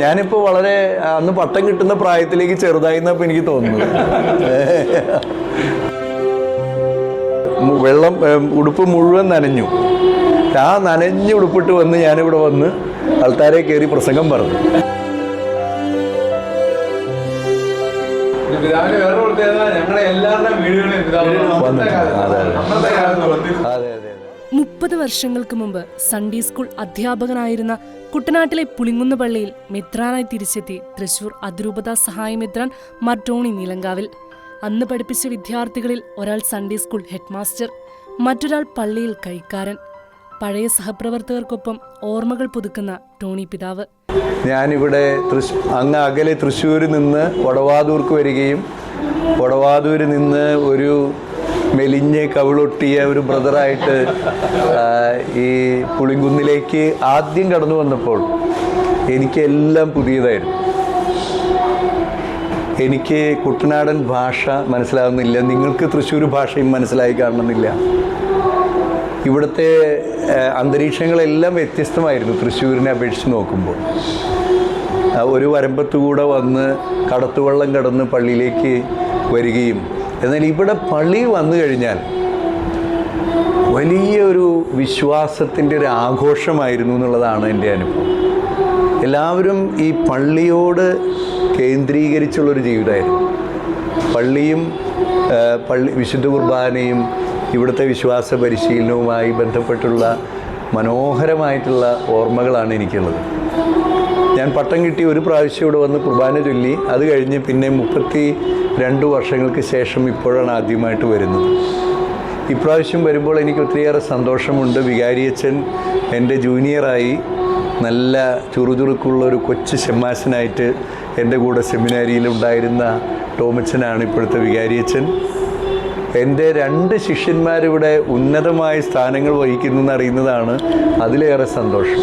ഞാനിപ്പോൾ വളരെ അന്ന് പട്ടം കിട്ടുന്ന പ്രായത്തിലേക്ക് ചെറുതായി എന്നപ്പോൾ എനിക്ക് തോന്നുന്നു വെള്ളം ഉടുപ്പ് മുഴുവൻ നനഞ്ഞു. ആ നനഞ്ഞ് ഉടുപ്പിട്ട് വന്ന് ഞാനിവിടെ വന്ന് ആൾക്കാരെ കയറി പ്രസംഗം പറഞ്ഞു. അതെ, അതെ. മുപ്പത് വർഷങ്ങൾക്ക് മുമ്പ് സൺഡേ സ്കൂൾ അധ്യാപകനായിരുന്ന കുട്ടനാട്ടിലെ പുളിങ്ങുന്ന പള്ളിയിൽ മെത്രാനായി തിരിച്ചെത്തി തൃശൂർ അതിരൂപത സഹായമെത്രാൻ മർട്ടോണി നീലങ്കാവിൽ. അന്ന് പഠിപ്പിച്ച വിദ്യാർത്ഥികളിൽ ഒരാൾ സൺഡേ സ്കൂൾ ഹെഡ്മാസ്റ്റർ മറ്റൊരാൾ പള്ളിയിൽ കൈക്കാരൻ. പഴയ സഹപ്രവർത്തകർക്കൊപ്പം ഓർമ്മകൾ പുതുക്കുന്ന ടോണി പിതാവ്. ഞാനിവിടെ അങ്ങ് അകലെ തൃശ്ശൂരിൽ നിന്ന് വടവാതൂർക്ക് വരികയും വടവാതൂരിൽ നിന്ന് ഒരു മെലിഞ്ഞ് കവിളൊട്ടിയ ഒരു ബ്രദറായിട്ട് ഈ പുളിങ്കുന്നിലേക്ക് ആദ്യം കടന്നു വന്നപ്പോൾ എനിക്കെല്ലാം പുതിയതായിരുന്നു. എനിക്ക് കുട്ടനാടൻ ഭാഷ മനസ്സിലാകുന്നില്ല നിങ്ങൾക്ക് തൃശ്ശൂർ ഭാഷയും മനസ്സിലായി കാണണമെന്നില്ല. ഇവിടുത്തെ അന്തരീക്ഷങ്ങളെല്ലാം വ്യത്യസ്തമായിരുന്നു തൃശ്ശൂരിനെ അപേക്ഷിച്ച് നോക്കുമ്പോൾ. ഒരു വരമ്പത്തുകൂടെ വന്ന് കടത്തുവള്ളം കടന്ന് പള്ളിയിലേക്ക് വരികയും എന്നാൽ ഇവിടെ പള്ളി വന്നു കഴിഞ്ഞാൽ വലിയ ഒരു വിശ്വാസത്തിന്റെ ഒരു ആഘോഷമായിരുന്നു എന്നുള്ളതാണ് എന്റെ അനുഭവം. എല്ലാവരും ഈ പള്ളിയോട് കേന്ദ്രീകരിച്ചുള്ളൊരു ജീവിതമായിരുന്നു. പള്ളിയും പള്ളി വിശുദ്ധ കുർബാനയും ഇവിടുത്തെ വിശ്വാസ പരിശീലനവുമായി ബന്ധപ്പെട്ടുള്ള മനോഹരമായിട്ടുള്ള ഓർമ്മകളാണ് എനിക്കുള്ളത്. ഞാൻ പട്ടം കിട്ടി ഒരു പ്രാവശ്യം ഇവിടെ വന്ന് കുർബാന ചൊല്ലി അത് കഴിഞ്ഞ് പിന്നെ മുപ്പത്തി രണ്ട് വർഷങ്ങൾക്ക് ശേഷം ഇപ്പോഴാണ് ആദ്യമായിട്ട് വരുന്നത്. ഇപ്രാവശ്യം വരുമ്പോൾ എനിക്ക് ഒത്തിരിയേറെ സന്തോഷമുണ്ട്. വികാരിയച്ഛൻ എന്റെ ജൂനിയറായി നല്ല ചുറുചുറുക്കുള്ള ഒരു കൊച്ചു ഷെമ്മാശനായിട്ട് എന്റെ കൂടെ സെമിനാരിയിൽ ഉണ്ടായിരുന്ന ടോമച്ചനാണ് ഇപ്പോഴത്തെ വികാരിയച്ഛൻ. എന്റെ രണ്ട് ശിഷ്യന്മാരിവിടെ ഉന്നതമായ സ്ഥാനങ്ങൾ വഹിക്കുന്നു എന്നറിയുന്നതാണ് അതിലേറെ സന്തോഷം.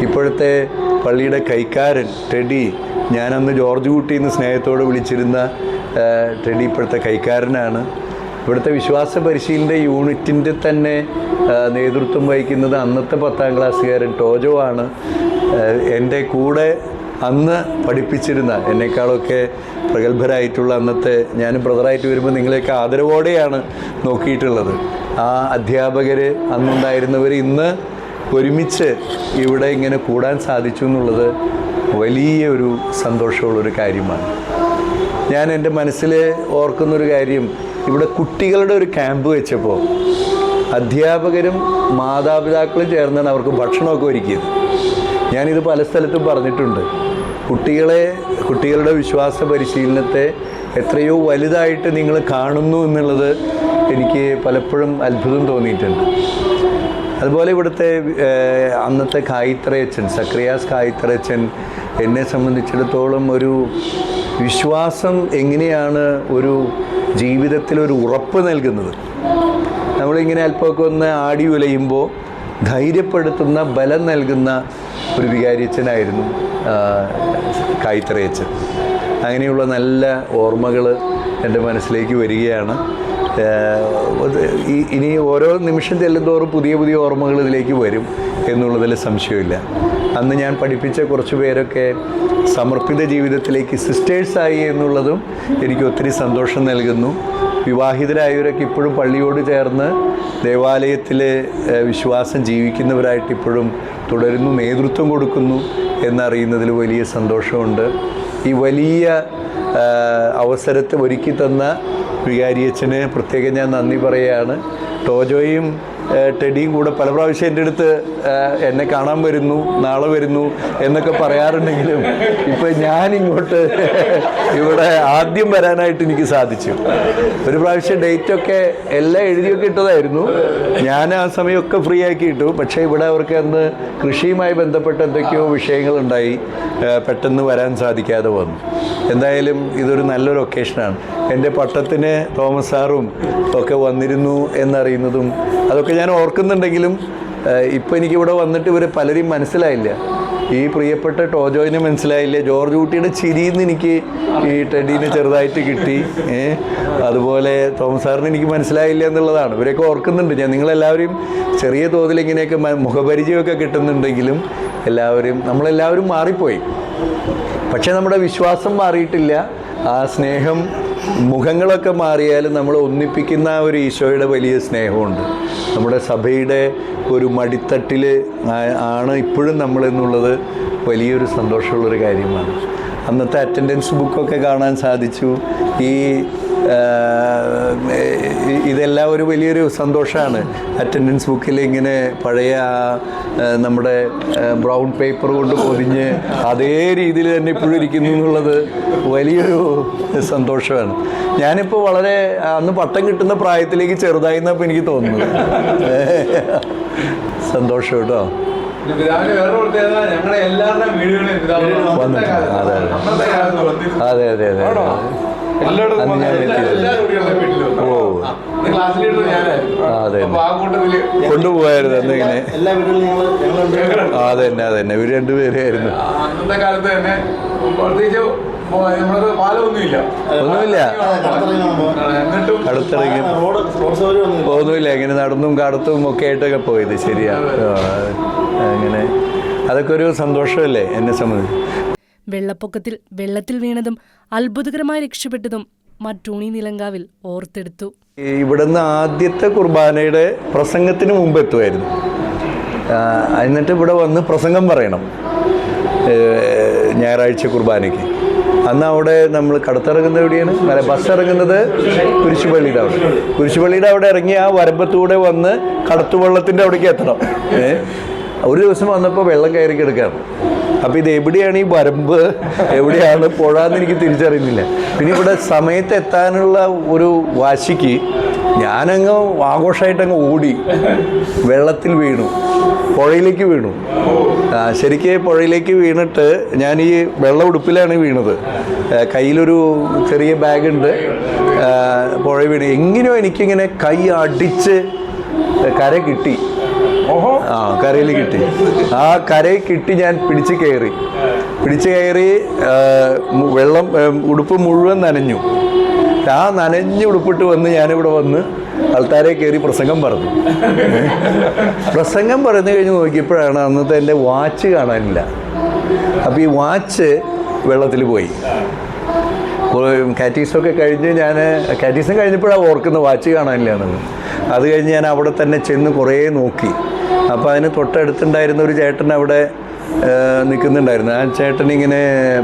ഇപ്പോഴത്തെ പള്ളിയുടെ കൈക്കാരൻ ടെഡി ഞാനന്ന് ജോർജ് കുട്ടി എന്ന് സ്നേഹത്തോടെ വിളിച്ചിരുന്ന ടെഡി ഇപ്പോഴത്തെ കൈക്കാരനാണ്. ഇവിടുത്തെ വിശ്വാസ പരിശീലന യൂണിറ്റിന്റെ തന്നെ നേതൃത്വം വഹിക്കുന്നത് അന്നത്തെ പത്താം ക്ലാസ്സുകാരൻ ടോജോ ആണ്. എന്റെ കൂടെ അന്ന് പഠിപ്പിച്ചിരുന്ന എന്നെക്കാളൊക്കെ പ്രഗത്ഭരായിട്ടുള്ള അന്നത്തെ ഞാനും ബ്രദറായിട്ട് വരുമ്പോൾ നിങ്ങളെയൊക്കെ ആദരവോടെയാണ് നോക്കിയിട്ടുള്ളത്. ആ അധ്യാപകർ അന്നുണ്ടായിരുന്നവർ ഇന്ന് ഒരുമിച്ച് ഇവിടെ ഇങ്ങനെ കൂടാൻ സാധിച്ചു എന്നുള്ളത് വലിയ ഒരു സന്തോഷമുള്ളൊരു കാര്യമാണ്. ഞാൻ എന്റെ മനസ്സിൽ ഓർക്കുന്നൊരു കാര്യം ഇവിടെ കുട്ടികളുടെ ഒരു ക്യാമ്പ് വെച്ചപ്പോൾ അധ്യാപകരും മാതാപിതാക്കളും ചേർന്നാണ് അവർക്ക് ഭക്ഷണമൊക്കെ ഒരുക്കിയത്. ഞാനിത് പല സ്ഥലത്തും പറഞ്ഞിട്ടുണ്ട്. കുട്ടികളെ കുട്ടികളുടെ വിശ്വാസ പരിശീലനത്തെ എത്രയോ വലുതായിട്ട് നിങ്ങൾ കാണുന്നു എന്നുള്ളത് എനിക്ക് പലപ്പോഴും അത്ഭുതം തോന്നിയിട്ടുണ്ട്. അതുപോലെ ഇവിടുത്തെ അന്നത്തെ കായിത്രയച്ചൻ സക്രിയാസ് കായിത്രയച്ചൻ എന്നെ സംബന്ധിച്ചിടത്തോളം ഒരു വിശ്വാസം എങ്ങനെയാണ് ഒരു ജീവിതത്തിൽ ഒരു ഉറപ്പ് നൽകുന്നത്? നമ്മളിങ്ങനെ അല്പമൊക്കെ ഒന്ന് ആടി ഉലയുമ്പോൾ ധൈര്യപ്പെടുത്തുന്ന ബലം നൽകുന്ന ഒരു വികാരിയച്ഛനായിരുന്നു കായിത്രയച്ചൻ അങ്ങനെയുള്ള നല്ല ഓർമ്മകൾ എന്റെ മനസ്സിലേക്ക് വരികയാണ്. ഇനി ഓരോ നിമിഷം ചെല്ലുന്തോറും പുതിയ പുതിയ ഓർമ്മകൾ ഇതിലേക്ക് വരും എന്നുള്ളതിൽ സംശയമില്ല. അന്ന് ഞാൻ പഠിപ്പിച്ച കുറച്ച് പേരൊക്കെ സമർപ്പിത ജീവിതത്തിലേക്ക് സിസ്റ്റേഴ്സായി എന്നുള്ളതും എനിക്ക് ഒത്തിരി സന്തോഷം നൽകുന്നു. വിവാഹിതരായവരൊക്കെ ഇപ്പോഴും പള്ളിയോട് ചേർന്ന് ദേവാലയത്തിൽ വിശ്വാസം ജീവിക്കുന്നവരായിട്ട് ഇപ്പോഴും തുടരുന്നു നേതൃത്വം കൊടുക്കുന്നു എന്നറിയുന്നതിൽ വലിയ സന്തോഷമുണ്ട്. ഈ വലിയ അവസരത്തെ ഒരുക്കി തന്ന വികാരിയച്ഛന് പ്രത്യേകം ഞാൻ നന്ദി പറയുകയാണ്. ടോജോയും ടെഡിയും കൂടെ പല പ്രാവശ്യം എന്റെ അടുത്ത് എന്നെ കാണാൻ വരുന്നു നാളെ വരുന്നു എന്നൊക്കെ പറയാറുണ്ടെങ്കിലും ഇപ്പം ഞാൻ ഇങ്ങോട്ട് ഇവിടെ ആദ്യം വരാനായിട്ട് എനിക്ക് സാധിച്ചു. ഒരു പ്രാവശ്യം ഡേറ്റൊക്കെ എല്ലാം എഴുതിയൊക്കെ ഇട്ടതായിരുന്നു. ഞാൻ ആ സമയമൊക്കെ ഫ്രീ ആക്കി ഇട്ടു. പക്ഷേ ഇവിടെ അവർക്ക് അന്ന് കൃഷിയുമായി ബന്ധപ്പെട്ട എന്തൊക്കെയോ വിഷയങ്ങളുണ്ടായി. പെട്ടെന്ന് വരാൻ സാധിക്കാതെ വന്നു. എന്തായാലും ഇതൊരു നല്ലൊരു ഒക്കേഷനാണ് എന്റെ പട്ടത്തിന് തോമസ് സാറും ഒക്കെ വന്നിരുന്നു എന്നറിയുന്നതും അതൊക്കെ ഞാൻ ഓർക്കുന്നുണ്ടെങ്കിലും ഇപ്പം എനിക്കിവിടെ വന്നിട്ട് ഇവർ പലരും മനസ്സിലായില്ല. ഈ പ്രിയപ്പെട്ട ടോജോയിന് മനസ്സിലായില്ല. ജോർജ് കുട്ടിയുടെ ചിരിന്ന് എനിക്ക് ഈ ടെഡീനെ ചെറുതായിട്ട് കിട്ടി. അതുപോലെ തോമസ് സാറിന് എനിക്ക് മനസ്സിലായില്ല എന്നുള്ളതാണ്. ഇവരെയൊക്കെ ഓർക്കുന്നുണ്ട്. ഞാൻ നിങ്ങളെല്ലാവരും ചെറിയ തോതിൽ ഇങ്ങനെയൊക്കെ മുഖപരിചയമൊക്കെ കിട്ടുന്നുണ്ടെങ്കിലും എല്ലാവരും നമ്മളെല്ലാവരും മാറിപ്പോയി. പക്ഷേ നമ്മുടെ വിശ്വാസം മാറിയിട്ടില്ല. ആ സ്നേഹം മുഖങ്ങളൊക്കെ മാറിയാലും നമ്മൾ ഒന്നിപ്പിക്കുന്ന ഒരു ഈശോയുടെ വലിയ സ്നേഹമുണ്ട്. നമ്മുടെ സഭയുടെ ഒരു മടിത്തട്ടിൽ ആണ് ഇപ്പോഴും നമ്മളെന്നുള്ളത് വലിയൊരു സന്തോഷമുള്ളൊരു കാര്യമാണ്. അന്നത്തെ അറ്റൻഡൻസ് ബുക്കൊക്കെ കാണാൻ സാധിച്ചു. ഈ ഇതെല്ലാം ഒരു വലിയൊരു സന്തോഷമാണ്. അറ്റൻഡൻസ് ബുക്കിൽ ഇങ്ങനെ പഴയ നമ്മുടെ ബ്രൗൺ പേപ്പർ കൊണ്ട് പൊതിഞ്ഞ് അതേ രീതിയിൽ തന്നെ ഇപ്പോഴും ഇരിക്കുന്നു എന്നുള്ളത് വലിയൊരു സന്തോഷമാണ്. ഞാനിപ്പോൾ വളരെ അന്ന് പട്ടം കിട്ടുന്ന പ്രായത്തിലേക്ക് ചെറുതായി എന്നപ്പോൾ എനിക്ക് തോന്നുന്നത്. സന്തോഷം കേട്ടോ. അതെ അതെ. അതെ എല്ലായിടത്തും അന്ന്. ഓ. അതെ. കൊണ്ടുപോയായിരുന്നു ഇങ്ങനെ അതന്നെ അതന്നെ ഇവർ രണ്ടുപേരായിരുന്നു ആ, അന്നത്തെ കാലത്ത് തന്നെ പ്രത്യേകിച്ച് ഒന്നുമില്ല. ഇങ്ങനെ നടന്നും കടത്തും ഒക്കെ ആയിട്ടൊക്കെ പോയത്. ശരിയാ. അങ്ങനെ. അതൊക്കെ ഒരു സന്തോഷമല്ലേ എന്നെ സംബന്ധിച്ച്? വെള്ളപ്പൊക്കത്തിൽ വെള്ളത്തിൽ വീണതും അത്ഭുതകരമായി രക്ഷപ്പെട്ടതും മറ്റോണി നിലങ്കാവിൽ ഓർത്തെടുത്തു. ഇവിടുന്ന് ആദ്യത്തെ കുർബാനയുടെ പ്രസംഗത്തിന് മുമ്പ് എത്തുമായിരുന്നു എന്നിട്ട് ഇവിടെ വന്ന് പ്രസംഗം പറയണം. ഞായറാഴ്ച കുർബാനയ്ക്ക്. അന്ന് അവിടെ നമ്മൾ കടത്തിറങ്ങുന്നത് എവിടെയാണ്? അല്ല ബസ് ഇറങ്ങുന്നത് കുരിശുപള്ളിയുടെ അവിടെ. കുരിശുപള്ളിയുടെ അവിടെ ഇറങ്ങി ആ വരമ്പത്തൂടെ വന്ന് കടത്തുവള്ളത്തിന്റെ അവിടേക്ക് എത്തണം. ഒരു ദിവസം വന്നപ്പോൾ വെള്ളം കയറി കിടക്കുകയാണ് അപ്പോൾ ഇത് എവിടെയാണ് ഈ വരമ്പ്? എവിടെയാണ് പുഴ എന്ന് എനിക്ക് തിരിച്ചറിയുന്നില്ല. പിന്നെ ഇവിടെ സമയത്ത് എത്താനുള്ള ഒരു വാശിക്ക് ഞാനങ്ങ് ആഘോഷമായിട്ടങ്ങ് ഓടി വെള്ളത്തിൽ വീണു. പുഴയിലേക്ക് വീണു. ശരിക്കും പുഴയിലേക്ക് വീണിട്ട് ഞാൻ ഈ വെള്ള ഉടുപ്പിലാണ് വീണത്. കയ്യിലൊരു ചെറിയ ബാഗുണ്ട്. പുഴ വീണ്. എങ്ങനെയോ എനിക്കിങ്ങനെ കൈ അടിച്ച് കര കിട്ടി. ആ കരയിൽ കിട്ടി. ആ കരയിൽ കിട്ടി ഞാൻ പിടിച്ച് കയറി. പിടിച്ച് കയറി വെള്ളം ഉടുപ്പ് മുഴുവൻ നനഞ്ഞു. ആ നനഞ്ഞു ഉടുപ്പിട്ട് വന്ന് ഞാനിവിടെ വന്ന് ആൾക്കാരെ കയറി പ്രസംഗം പറഞ്ഞു. പ്രസംഗം പറഞ്ഞു കഴിഞ്ഞ് നോക്കിയപ്പോഴാണ് അന്നത്തെ എന്റെ വാച്ച് കാണാനില്ല. അപ്പോൾ ഈ വാച്ച് വെള്ളത്തിൽ പോയി. കാറ്റീസൊക്കെ കഴിഞ്ഞ് ഞാൻ കാറ്റീസം കഴിഞ്ഞപ്പോഴാണ് ഓർക്കുന്നത് വാച്ച് കാണാനില്ല എന്നുള്ളത് അത് കഴിഞ്ഞ് ഞാൻ അവിടെ തന്നെ ചെന്ന് കുറേ നോക്കി. അപ്പോൾ അതിന് തൊട്ടടുത്തുണ്ടായിരുന്ന ഒരു ചേട്ടൻ അവിടെ നിൽക്കുന്നുണ്ടായിരുന്നു ആ ചേട്ടൻ ഇങ്ങനെ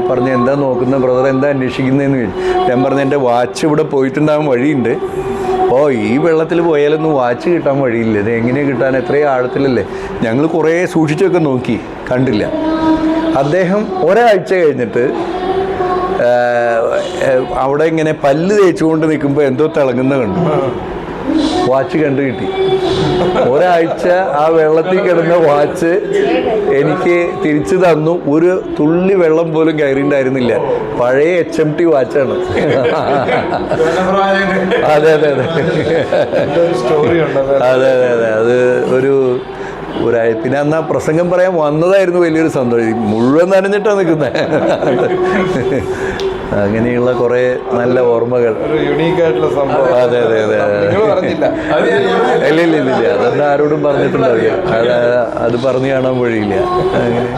പറഞ്ഞു എന്താ നോക്കുന്നത് ബ്രദർ എന്താ അന്വേഷിക്കുന്നതെന്ന് ചോദിച്ചു. ഞാൻ പറഞ്ഞു എന്റെ വാച്ച് ഇവിടെ പോയിട്ടുണ്ടാകാൻ വഴിയുണ്ട്. ഓ ഈ വെള്ളത്തിൽ പോയാലൊന്നും വാച്ച് കിട്ടാൻ വഴിയില്ല. ഇത് എങ്ങനെ കിട്ടാൻ? എത്രയും ആഴത്തിലല്ലേ? ഞങ്ങൾ കുറേ സൂക്ഷിച്ചൊക്കെ നോക്കി കണ്ടില്ല. അദ്ദേഹം ഒരാഴ്ച കഴിഞ്ഞിട്ട് അവിടെ ഇങ്ങനെ പല്ല് തേച്ചുകൊണ്ട് നിൽക്കുമ്പോൾ എന്തോ തിളങ്ങുന്ന കണ്ടു. വാച്ച് കണ്ടു കിട്ടി. ഒരാഴ്ച ആ വെള്ളത്തിൽ കിടന്ന വാച്ച് എനിക്ക് തിരിച്ചു തന്നു. ഒരു തുള്ളി വെള്ളം പോലും കയറിണ്ടായിരുന്നില്ല. പഴയ എച്ച് എം ടി വാച്ചാണ് അതെ അതെ അതെ. അതെ അതെ അതെ. അത് ഒരു പിന്നെ അന്ന് ആ പ്രസംഗം പറയാൻ വന്നതായിരുന്നു വലിയൊരു സന്തോഷം. മുഴുവൻ നനഞ്ഞിട്ടാണ് നിൽക്കുന്നത് അങ്ങനെയുള്ള കുറെ നല്ല ഓർമ്മകൾ. ഒരു യുണീക്ക് ആയിട്ടുള്ള സംഭവം. അതെ അതെ അതെ ഇല്ല ഇല്ല ഇല്ല. അതൊന്നും ആരോടും പറഞ്ഞിട്ടുണ്ടാവില്ല. അത് അത് പറഞ്ഞു കാണാൻ വഴിയില്ല. അങ്ങനെ.